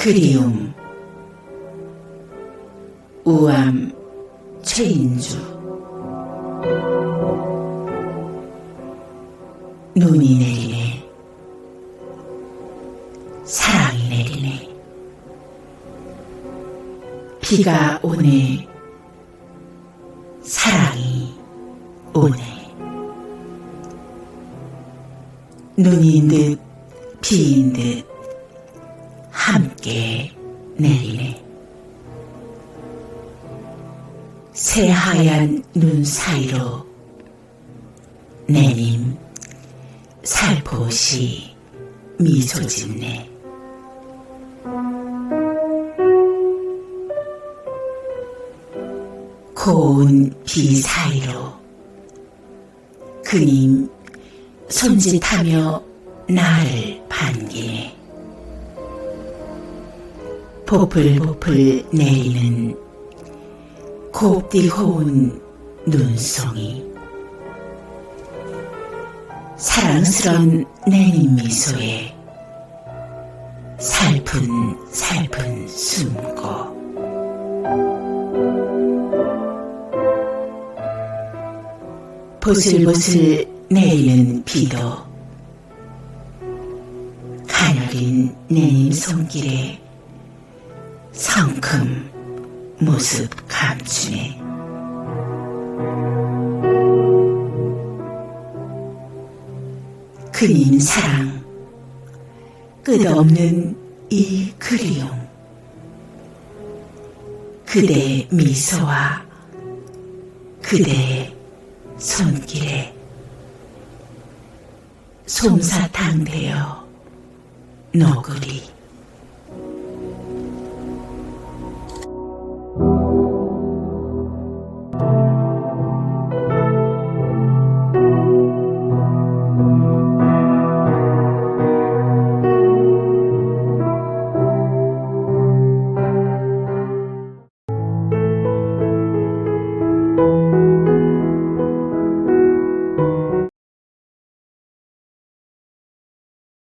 그리움 우암 최인주. 눈이 내리네. 사랑이 내리네. 비가 오네. 사랑이 오네. 눈인 듯 비인 듯 함께 내리네. 새하얀 눈 사이로 내님 살포시 미소 짓네. 고운 비 사이로 그님 손짓하며 나를 보풀보풀 내리는 곱디 고운 눈송이. 사랑스런 내님 미소에 살픈 살픈 숨고. 보슬보슬 내리는 비도 가녀린 내님 손길에 성큼 모습 감추네. 그님 사랑 끝없는 이 그리움 그대 미소와 그대 손길에 솜사탕 되어 노구리